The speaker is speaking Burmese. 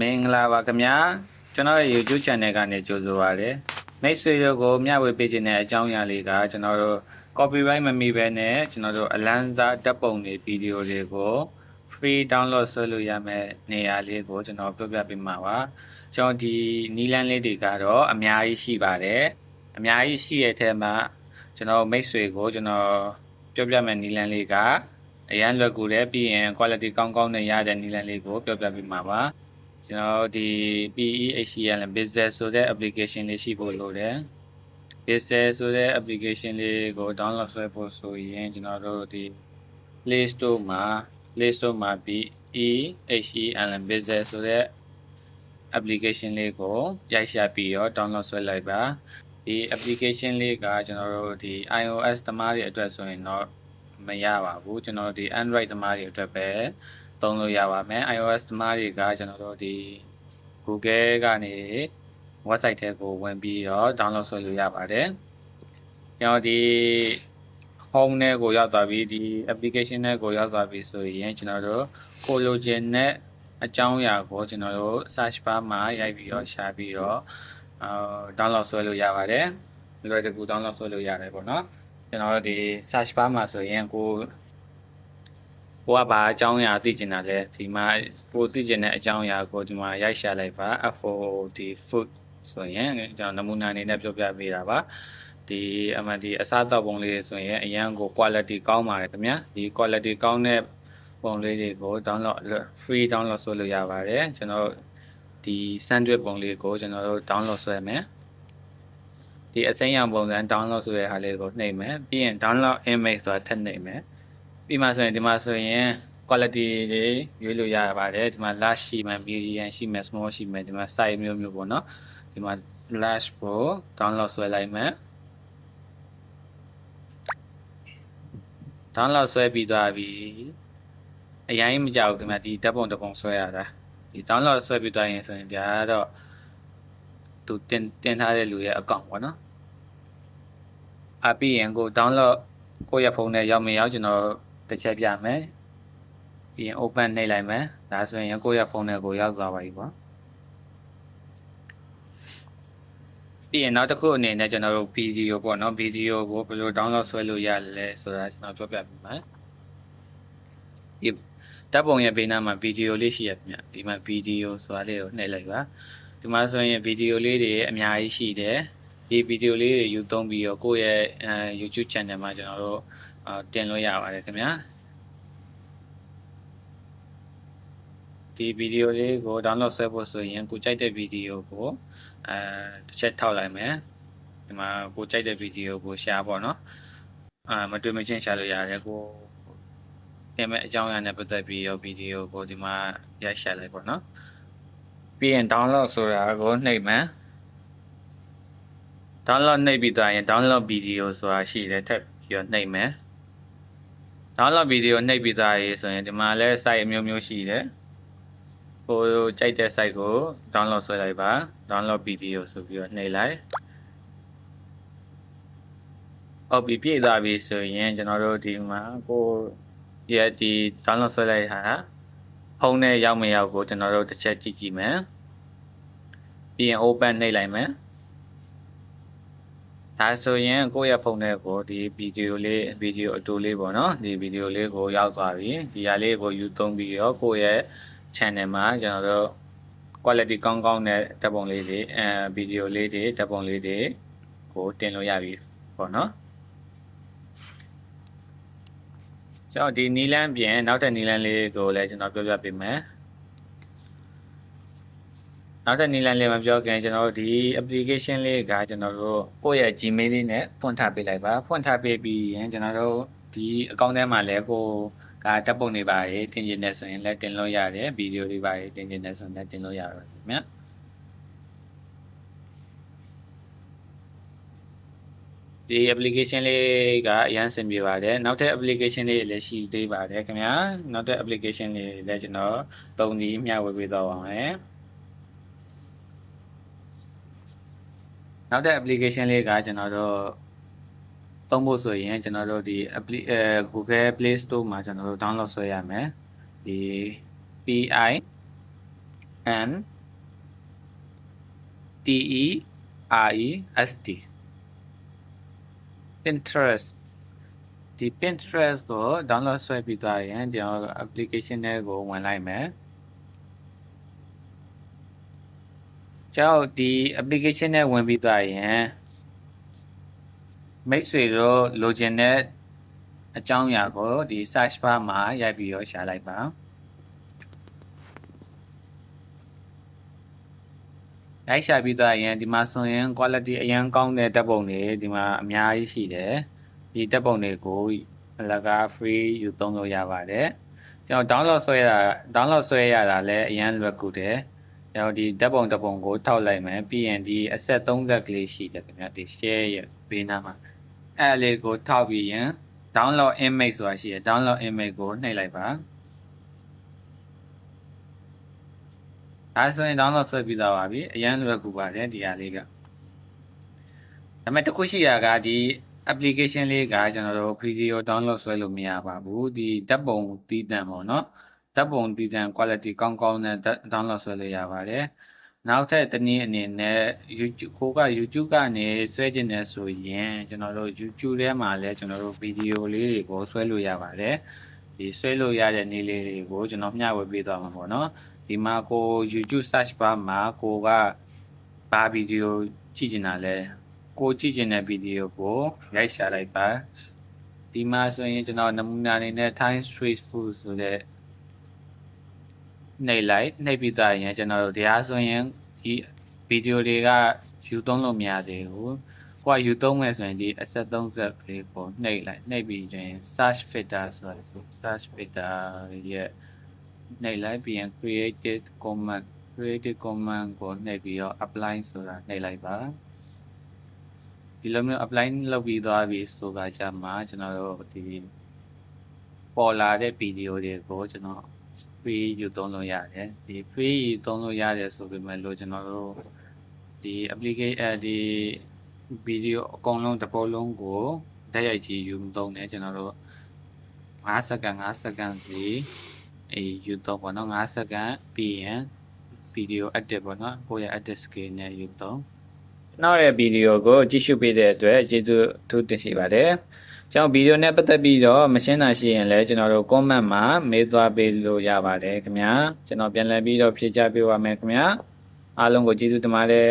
မင်္ဂလာပါခင်ဗျာကျွန်တော်ရဲ့ YouTube channel ကနေကြိုဆိုပါရစေမိတ်ဆွေတို့ကိုမျှဝေပေးခြင်းတဲ့အကြောင်းအရာလေးကကျွန်တော်တို့ copyright မမိဘဲနဲ့ကျွန်တော်တို့အလန်းစားဓာတ်ပုံတွေဗီဒီယိုတွေကို free download ဆွဲလို့ရမယ့်နေရာလေးကိုကျွန်တော်ပြောပြပေးမှာပါကျွန်တော်ဒီနီလန်းလေးတွေကတော့အများကြီးရှိပါတယ်အများကြီးရှိရဲ့အထက်မှာကျွန်တော်မိတ်ဆွေကိုကျွန်တော်ပြောပြမယ့်နီလန်းလေးကအရန်လွယ်ကူတယ်ပြီးရင် quality ကောင်းကောင်းနဲ့ရတဲ့နီလန်းလေးကိုပြောပြပေးမှာပါ ကျွန်တော်ဒီ PEHCL business ဆိုတဲ့ application လေးရှိဖို့လိုတယ် business ဆိုတဲ့ application လေးကို download ဆွဲဖို့ဆိုရင်ကျွန်တော်တို့ဒီ Play Store မှာ Play Store မှာ PEHCL business ဆိုတဲ့ application လေးကိုရိုက်ရှာပြီးတော့ download ဆွဲလိုက်ပါဒီ application လေးကကျွန်တော်တို့ဒီ iOS သမားတွေအတွက်ဆိုရင်တော့မရပါဘူးကျွန်တော်တို့ဒီ Android သမားတွေအတွက်ပဲ သုံးလို့ရပါမယ် iOS သမားတွေကကျွန်တော်တို့ဒီ Google ကနေ website ထဲကိုဝင်ပြီးတော့ download ဆွဲလို့ရပါတယ်ကျွန်တော်ဒီ home နဲ့ကိုရောက်သွားပြီဒီ application နဲ့ကိုရောက်သွားပြီဆိုရင်ကျွန်တော်တို့ကိုလိုချင်တဲ့အကြောင်းအရာကိုကျွန်တော်တို့ search bar မှာရိုက်ပြီးတော့ရှာပြီးတော့အာ download ဆွဲလို့ရပါတယ်လွယ်တကူ download ဆွဲလို့ရတယ်ပေါ့နော်ကျွန်တော်တို့ဒီ search bar မှာဆိုရင်ကို ကိုကဘာအကြောင်းအရာသိချင်တာလဲဒီမှာကိုသိချင်တဲ့အကြောင်းအရာကိုဒီမှာရိုက်ရှာလိုက်ပါ FOD food ဆိုရင်ကျွန်တော်နမူနာအနေနဲ့ပြောပြပေးတာပါဒီအမှန်ဒီအစားအသောက်ပုံလေးဆိုရင်အရန်ကို quality ကောင်းပါတယ်ခင်ဗျာဒီ quality ကောင်းတဲ့ပုံလေးတွေကို download free download ဆွဲလို့ရပါတယ်ကျွန်တော်ဒီ sandwich ပုံလေးကိုကျွန်တော်တို့ download ဆွဲမယ်ဒီအစိမ်းရောင်ပုံစံ download ဆိုတဲ့ဟာလေးကိုနှိပ်မယ်ပြီးရင် download image ဆိုတာထပ်နှိပ်မယ် ပြီးမှဆိုရင်ဒီမှာဆိုရင် quality တွေရွေးလို့ရပါတယ်ဒီမှာ large ရှိမယ် medium ရှိမယ် small ရှိမယ်ဒီမှာ size မျိုးမျိုးပေါ့နော်ဒီမှာ large ကို download ဆွဲလိုက်မယ် download ဆွဲပြီးသွားပြီအရင်မကြောက်ခင်ဗျဒီဓာတ်ပုံတစ်ပုံဆွဲရတာဒီ download ဆွဲပြီးသွားရင်ဆိုရင်ဒါကတော့သူတင်တင်ထားတဲ့လူရဲ့အကောင့်ပေါ့နော်အပြီးရင်ကို download ကိုယ့်ရဲ့ဖုန်းနဲ့ရောက်မရောက်ကျွန်တော် တစ်ချက်ပြမယ်ပြီးရင် open နှိပ်လိုက်မယ်ဒါဆိုရင်ကိုယ့်ရဲ့ဖုန်းနဲ့ကိုရောက်သွားပါပြီပေါ့ပြီးရင်နောက်တစ်ခုအနေနဲ့ကျွန်တော်တို့ဗီဒီယိုပေါ့နော်ဗီဒီယိုကိုဘယ်လို download ဆွဲလို့ရလဲဆိုတာကျွန်တော်ပြောပြပေးမယ်ဒီတပ်ပုံရဲ့ဘေးနားမှာဗီဒီယိုလေးရှိရပြင်ဒီမှာဗီဒီယိုဆိုတာလေးကိုနှိပ်လိုက်ပါဒီမှာဆိုရင်ဗီဒီယိုလေးတွေအများကြီးရှိတယ်ဒီဗီဒီယိုလေးတွေယူသုံးပြီးတော့ကိုယ့်ရဲ့အဲ YouTube channel မှာကျွန်တော်တို့ တင်လို့ရပါတယ်ခင်ဗျာဒီဗီဒီယိုလေးကို download ဆွဲဖို့ဆိုရင်ကိုကြိုက်တဲ့ဗီဒီယိုကိုအဲတစ်ချက်ထောက်လိုက်မယ်ဒီမှာကိုကြိုက်တဲ့ဗီဒီယိုကို share ပေါ့နော်အာမတွေ့မချင်း share လို့ရတယ်ကိုတင်မဲ့အကြောင်းအရာနဲ့ပတ်သက်ပြီးရောဗီဒီယိုကိုဒီမှာရိုက် share လိုက်ပေါ့နော်ပြီးရင် download ဆိုတာကိုနှိပ်မယ် download နှိပ်ပြီးသွားရင် download video ဆိုတာရှိတယ်ထပ်ပြီးတော့နှိပ်မယ် download video နှိပ်ပြီးသားရေးဆိုရင်ဒီမှာလဲ site အမျိုးမျိုးရှိတယ်ကိုကြိုက်တဲ့ site ကို download ဆွဲလိုက်ပါ download video ဆိုပြီးတော့နှိပ်လိုက်ဟုတ်ပြီပြည့်သွားပြီဆိုရင်ကျွန်တော်တို့ဒီမှာကိုရဲ့ဒီ download ဆွဲလိုက်တာဖုန်းနဲ့ရောက်မရောက်ကိုကျွန်တော်တို့တစ်ချက်ကြည့်ကြည့်မယ်ပြီးရင် open နှိပ်လိုက်မယ် ဒါဆိုရင်ကိုယ့်ရဲ့ဖုန်းထဲကိုဒီဗီဒီယိုလေးဗီဒီယိုအတူလေးပေါ့နော်ဒီဗီဒီယိုလေးကိုရောက်သွားပြီဒီဟာလေးကိုယူသုံးပြီးတော့ကိုယ့်ရဲ့ channel မှာကျွန်တော်တို့ quality ကောင်းကောင်းတဲ့ဓာတ်ပုံလေးတွေအဲဗီဒီယိုလေးတွေဓာတ်ပုံလေးတွေကိုတင်လို့ရပြီပေါ့နော်ကျွန်တော်ဒီနီလန်းပြင်နောက်တဲ့နီလန်းလေးကိုလည်းကျွန်တော်ပြောပြပေးမယ် နောက်တဲ့နီလန်းလေးမပြောခင်ကျွန်တော်တို့ဒီ application လေးကကျွန်တော်တို့ကိုယ့်ရဲ့ Gmail လေးနဲ့ဖွင့်ထားပေးလိုက်ပါဖွင့်ထားပေးပြီးရင်ကျွန်တော်တို့ဒီ account ထဲမှာလည်းကိုကတပ်ပုံတွေပါရေးတင်ကျင်နေဆိုရင်လည်းတင်လို့ရတယ်ဗီဒီယိုတွေပါရေးတင်ကျင်နေဆိုရင်လည်းတင်လို့ရတယ်ခင်ဗျာဒီ application လေးကအရန်ဆင်ပြေပါတယ်နောက်ထပ် application လေးလည်းရှိသေးပါတယ်ခင်ဗျာနောက်ထပ် application လေးလည်းကျွန်တော်သုံးပြီးမျှဝေပေးသွားပါမယ် နောက်တဲ့ application လေးကကျွန်တော်တို့သုံးဖို့ဆိုရင်ကျွန်တော်တို့ဒီ appli အဲ Google Play Store မှာကျွန်တော်တို့ download ဆွဲရမယ်ဒီ PI N T E R E S T Pinterest ဒီ Pinterest ကို download ဆွဲပြီးသွားရင်ကျွန်တော်တို့ application တွေကိုဝင်လိုက်မယ် ကျွန်တော်ဒီ application နဲ့ဝင်ပြီးသွားရင်မိတ်ဆွေတို့လိုချင်တဲ့အကြောင်းအရာကိုဒီ search bar မှာရိုက်ပြီးတော့ရှာလိုက်ပါရိုက်ရှာပြီးသွားရင်ဒီမှာဆိုရင် quality အရင်ကောင်းတဲ့ဓာတ်ပုံတွေဒီမှာအများကြီးရှိတယ်ဒီဓာတ်ပုံတွေကိုအလကား free ယူသုံးလို့ရပါတယ်ကျွန်တော် download ဆွဲရတာ download ဆွဲရတာလည်းအရင်လွယ်ကူတယ် ကျွန်တော်ဒီဓာတ်ပုံဓာတ်ပုံကိုထောက်လိုက်မယ်ပြီးရင်ဒီ asset 30ကလေးရှိတယ်ခင်ဗျဒီ share ရဲ့ဘေးနားမှာအဲ့အလေးကိုထောက်ပြီးရင် download image ဆိုတာရှိတယ် download image ကိုနှိပ်လိုက်ပါအဲဆိုရင် download ဆွဲပြီးသားပါပြီအရင်လွယ်ကူပါတယ်ဒီဟာလေးကဒါပေမဲ့တစ်ခုရှိတာကဒီ application လေးကကျွန်တော်တို့ video download ဆွဲလို့မရပါဘူးဒီဓာတ်ပုံတည်တံ့ပေါ့နော် ဓာတ်ပုံတည်တံ့ quality ကောင်းကောင်းနဲ့ download ဆွဲလို့ရပါတယ်နောက်ထပ်တနည်းအနေနဲ့ YouTube ကိုက YouTube ကနေဆွဲကျင်နေဆိုရင်ကျွန်တော်တို့ YouTube ထဲမှာလည်းကျွန်တော်တို့ဗီဒီယိုလေးတွေကိုဆွဲလို့ရပါတယ်ဒီဆွဲလို့ရတဲ့နည်းလေးတွေကိုကျွန်တော်မျှဝေပေးသွားမှာပေါ့နော်ဒီမှာကို YouTube search bar မှာကိုကဘာဗီဒီယိုကြည့်ကျင်တာလဲကိုကြည့်ကျင်တဲ့ဗီဒီယိုကိုရိုက်ရှာလိုက်ပါဒီမှာဆိုရင်ကျွန်တော်နမူနာအနေနဲ့ Thai street food ဆိုတဲ့ နှိပ်လိုက်နှိပ်ပြီးသားရင်ကျွန်တော်တို့တရားဆိုရင်ဒီဗီဒီယိုတွေကယူသုံးလို့မရသေးဘူး။ကိုကယူသုံးမယ်ဆိုရင်ဒီ asset 30ကလေးကိုနှိပ်လိုက်နှိပ်ပြီးရင် search filter ဆိုတာ search filter ရဲ့နှိပ်လိုက်ပြီးရင် created command created command ကိုနှိပ်ပြီးတော့ apply ဆိုတာနှိပ်လိုက်ပါ။ဒီလိုမျိုး apply လုပ်ပြီးသွားပြီဆိုတာကြမှာကျွန်တော်တို့ဒီပေါ်လာတဲ့ဗီဒီယိုတွေကိုကျွန်တော် free ယူသုံးလို့ရတယ်ဒီ free ယူသုံးလို့ရတယ်ဆိုပေမဲ့လို့ကျွန်တော်တို့ဒီ application အဲဒီ video အကုန်လုံးတစ်ပုတ်လုံးကိုတက်ရိုက်ကြည့်ယူသုံးတယ်ကျွန်တော်တို့5စက္ကန့်5စက္ကန့်စီအဲယူသုံးပေါ့နော်5စက္ကန့်ပြီးရင် video edit ပေါ့နော်ကိုယ့်ရဲ့ edit skill နဲ့ယူသုံးနောက်ရဲ့ဗီဒီယိုကိုကြည့်ရှုပေးတဲ့အတွက်ကျေးဇူးအထူးတင်ရှိပါတယ် ကျွန်တော်ဗီဒီယိုနဲ့ပတ်သက်ပြီးတော့မရှင်းတာရှိရင်လည်းကျွန်တော်တို့ comment မှာမေးသွားပေးလို့ရပါတယ်ခင်ဗျာကျွန်တော်ပြန်လည်ပြီးတော့ဖြေချပေးပါမယ်ခင်ဗျာအားလုံးကိုကျေးဇူးတင်ပါတယ်